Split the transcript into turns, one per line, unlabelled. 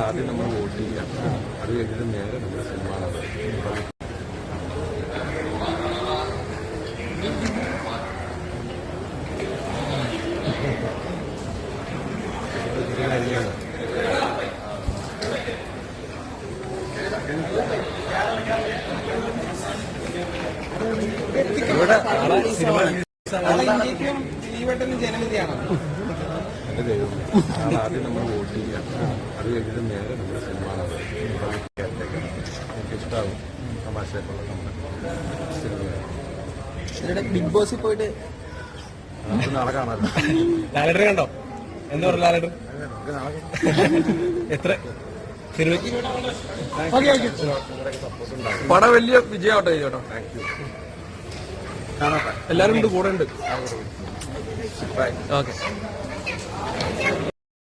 ആദ്യം നമ്മൾ വോട്ട് ചെയ്യാം അത് കഴിഞ്ഞിട്ട് നേരെ നമ്മുടെ സിനിമ കാണാം
നാളെ
എന്റെ ദൈവം ആദ്യം നമ്മൾ വോട്ട് ചെയ്യാം അത് കഴിഞ്ഞിട്ട് നേരെ നമ്മുടെ സിനിമ കാണാം എനിക്ക് ഇഷ്ടമാവും. തമാശയൊക്കെയുള്ള നമ്മുടെ സിനിമയാണ്.
ബിഗ് ബോസിൽ പോയിട്ട്
നമുക്ക് നാളെ കാണാമല്ലോ
കണ്ടോ? എന്താ പറയുക
നാളെ
എത്ര?
പടം വലിയ വിജയമാവട്ടെ ചേട്ടോ
താങ്ക് യു
ഉണ്ട് കൂടെ ഉണ്ട്. ഓക്കെ.